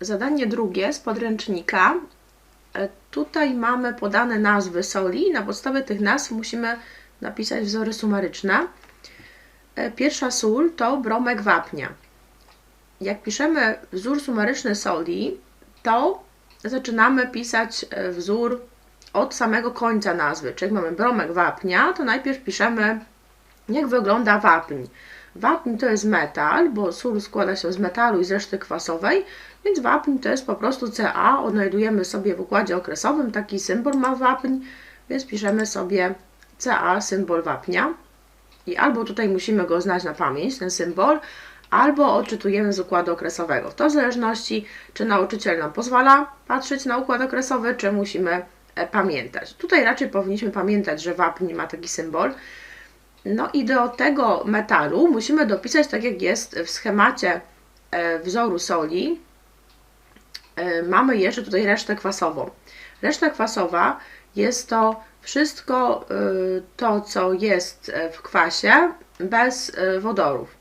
Zadanie drugie z podręcznika. E, Tutaj mamy podane nazwy soli. Na podstawie tych nazw musimy napisać wzory sumaryczne. E, Pierwsza sól to bromek wapnia. Jak piszemy wzór sumaryczny soli, to zaczynamy pisać e, wzór od samego końca nazwy. Czyli jak mamy bromek wapnia, to najpierw piszemy, jak wygląda wapń. Wapń to jest metal, bo sól składa się z metalu i z reszty kwasowej, więc wapń to jest po prostu Ca. Odnajdujemy sobie w układzie okresowym, taki symbol ma wapń, więc piszemy sobie Ca, symbol wapnia. I albo tutaj musimy go znać na pamięć, ten symbol, albo odczytujemy z układu okresowego. To w zależności, czy nauczyciel nam pozwala patrzeć na układ okresowy, czy musimy e, pamiętać. Tutaj raczej powinniśmy pamiętać, że wapń ma taki symbol. No i do tego metalu musimy dopisać, tak jak jest w schemacie e, wzoru soli, e, mamy jeszcze tutaj resztę kwasową. Reszta kwasowa jest to wszystko y, to, co jest e, w kwasie bez e, wodorów.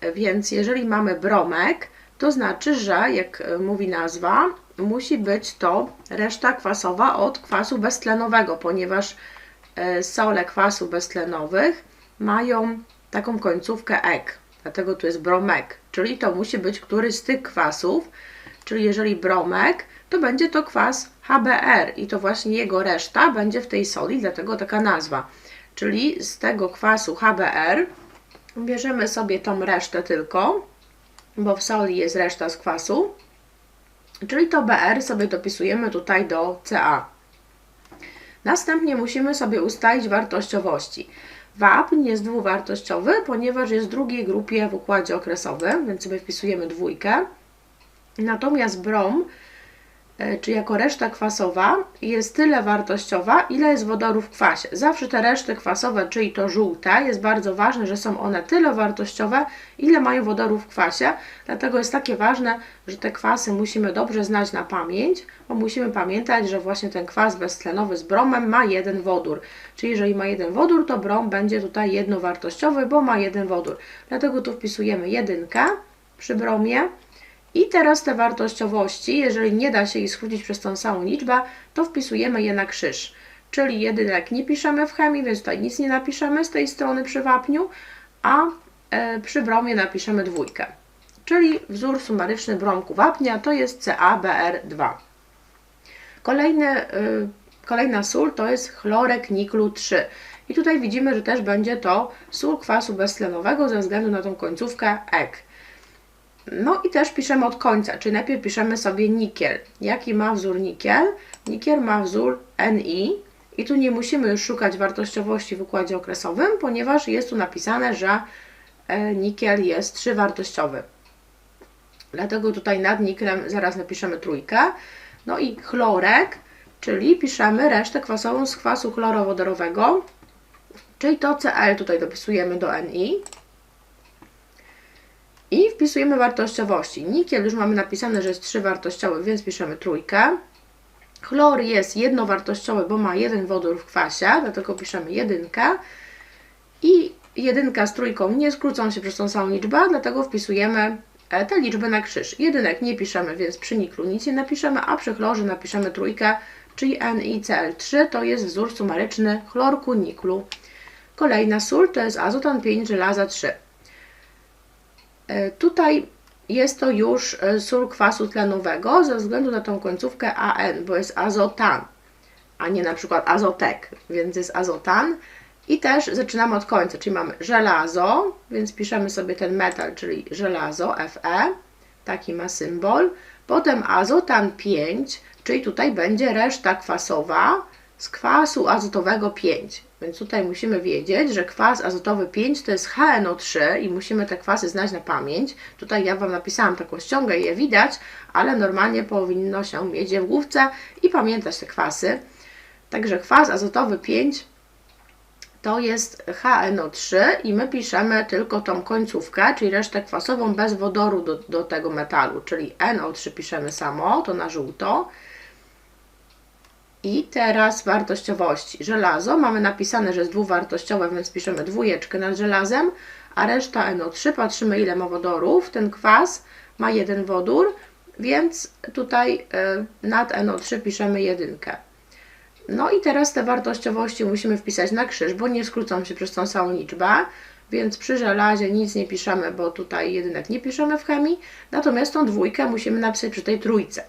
E, Więc jeżeli mamy bromek, to znaczy, że jak e, mówi nazwa, musi być to reszta kwasowa od kwasu beztlenowego, ponieważ e, sole kwasu beztlenowych mają taką końcówkę ek, dlatego tu jest bromek, czyli to musi być któryś z tych kwasów, czyli jeżeli bromek, to będzie to kwas HBr i to właśnie jego reszta będzie w tej soli, dlatego taka nazwa. Czyli z tego kwasu HBr bierzemy sobie tą resztę tylko, bo w soli jest reszta z kwasu, czyli to Br sobie dopisujemy tutaj do Ca. Następnie musimy sobie ustalić wartościowości. Wapń jest dwuwartościowy, ponieważ jest w drugiej grupie w układzie okresowym, więc sobie wpisujemy dwójkę. Natomiast brom, czy jako reszta kwasowa, jest tyle wartościowa, ile jest wodoru w kwasie. Zawsze te reszty kwasowe, czyli to żółte, jest bardzo ważne, że są one tyle wartościowe, ile mają wodoru w kwasie. Dlatego jest takie ważne, że te kwasy musimy dobrze znać na pamięć, bo musimy pamiętać, że właśnie ten kwas beztlenowy z bromem ma jeden wodór. Czyli jeżeli ma jeden wodór, to brom będzie tutaj jednowartościowy, bo ma jeden wodór. Dlatego tu wpisujemy jedynkę przy bromie. I teraz te wartościowości, jeżeli nie da się ich skrócić przez tą samą liczbę, to wpisujemy je na krzyż. Czyli jedynek nie piszemy w chemii, więc tutaj nic nie napiszemy z tej strony przy wapniu, a e, przy bromie napiszemy dwójkę. Czyli wzór sumaryczny bromku wapnia to jest CaBr2. Kolejny, y, kolejna sól to jest chlorek niklu 3. I tutaj widzimy, że też będzie to sól kwasu beztlenowego ze względu na tą końcówkę ek. No i też piszemy od końca, czyli najpierw piszemy sobie nikiel. Jaki ma wzór nikiel? Nikiel ma wzór Ni i tu nie musimy już szukać wartościowości w układzie okresowym, ponieważ jest tu napisane, że e, nikiel jest trzywartościowy. Dlatego tutaj nad niklem zaraz napiszemy trójkę. No i chlorek, czyli piszemy resztę kwasową z kwasu chlorowodorowego, czyli to Cl tutaj dopisujemy do Ni. Wpisujemy wartościowości. Nikiel już mamy napisane, że jest trzywartościowy, więc piszemy trójkę. Chlor jest jednowartościowy, bo ma jeden wodór w kwasie, dlatego piszemy jedynkę. I jedynka z trójką nie skrócą się przez tą samą liczbę, dlatego wpisujemy e, te liczby na krzyż. Jedynek nie piszemy, więc przy niklu nic nie napiszemy, a przy chlorze napiszemy trójkę, czyli NiCl3 to jest wzór sumaryczny chlorku niklu. Kolejna sól to jest azotan 5 żelaza 3. E, Tutaj jest to już e, sól kwasu tlenowego ze względu na tą końcówkę AN, bo jest azotan, a nie na przykład azotek, więc jest azotan. I też zaczynamy od końca, czyli mamy żelazo, więc piszemy sobie ten metal, czyli żelazo Fe, taki ma symbol. Potem azotan 5, czyli tutaj będzie reszta kwasowa z kwasu azotowego 5. Więc tutaj musimy wiedzieć, że kwas azotowy 5 to jest HNO3 i musimy te kwasy znać na pamięć. Tutaj ja Wam napisałam taką ściągę i je widać, ale normalnie powinno się mieć je w główce i pamiętać te kwasy. Także kwas azotowy 5 to jest HNO3 i my piszemy tylko tą końcówkę, czyli resztę kwasową bez wodoru do, do tego metalu, czyli NO3 piszemy samo, to na żółto. I teraz wartościowości. Żelazo mamy napisane, że jest dwuwartościowe, więc piszemy dwójeczkę nad żelazem, a reszta NO3 patrzymy ile ma wodorów. Ten kwas ma jeden wodór, więc tutaj y, nad NO3 piszemy jedynkę. No i teraz te wartościowości musimy wpisać na krzyż, bo nie skrócą się przez tą samą liczbę, więc przy żelazie nic nie piszemy, bo tutaj jedynek nie piszemy w chemii, natomiast tą dwójkę musimy napisać przy tej trójce.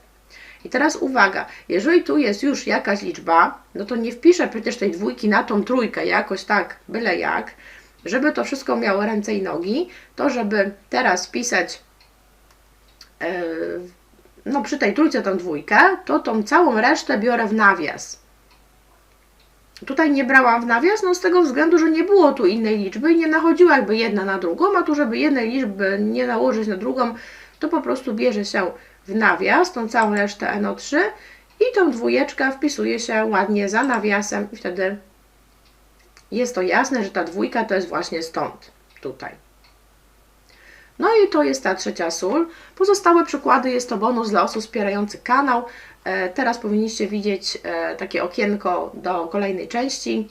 I teraz uwaga, jeżeli tu jest już jakaś liczba, no to nie wpiszę przecież tej dwójki na tą trójkę jakoś tak, byle jak, żeby to wszystko miało ręce i nogi, to żeby teraz wpisać yy, no przy tej trójce tą dwójkę, to tą całą resztę biorę w nawias. Tutaj nie brałam w nawias, no z tego względu, że nie było tu innej liczby i nie nachodziła jakby jedna na drugą, a tu żeby jednej liczby nie nałożyć na drugą, to po prostu bierze się w nawias tą całą resztę NO3 i tą dwójeczkę wpisuje się ładnie za nawiasem i wtedy jest to jasne, że ta dwójka to jest właśnie stąd, tutaj. No i to jest ta trzecia sól. Pozostałe przykłady jest to bonus dla osób wspierających kanał. E, Teraz powinniście widzieć e, takie okienko do kolejnej części.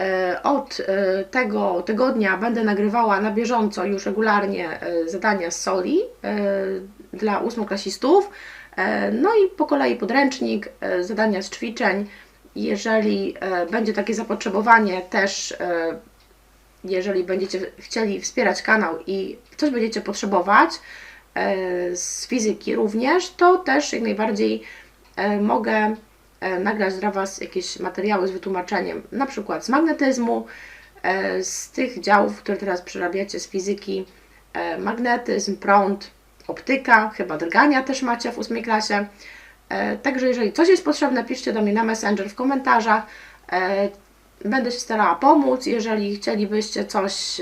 E, Od e, tego tygodnia będę nagrywała na bieżąco już regularnie e, zadania z soli dla ósmoklasistów. No i po kolei podręcznik, zadania z ćwiczeń. Jeżeli będzie takie zapotrzebowanie też jeżeli będziecie chcieli wspierać kanał i coś będziecie potrzebować z fizyki również, to też jak najbardziej mogę nagrać dla Was jakieś materiały z wytłumaczeniem, na przykład z magnetyzmu, e, z tych działów, które teraz przerabiacie z fizyki, e, magnetyzm, prąd, optyka, chyba drgania też macie w ósmej klasie. E, Także jeżeli coś jest potrzebne, piszcie do mnie na Messenger w komentarzach. E, Będę się starała pomóc. Jeżeli chcielibyście coś,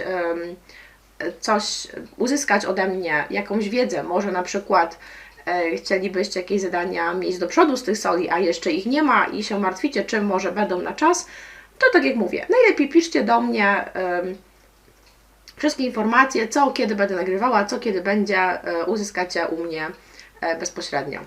coś uzyskać ode mnie, jakąś wiedzę, może na przykład e, chcielibyście jakieś zadania mieć do przodu z tych soli, a jeszcze ich nie ma i się martwicie, czym może będą na czas, to tak jak mówię, najlepiej piszcie do mnie wszystkie informacje, co kiedy będę nagrywała, co kiedy będzie, e, uzyskacie u mnie e, bezpośrednio.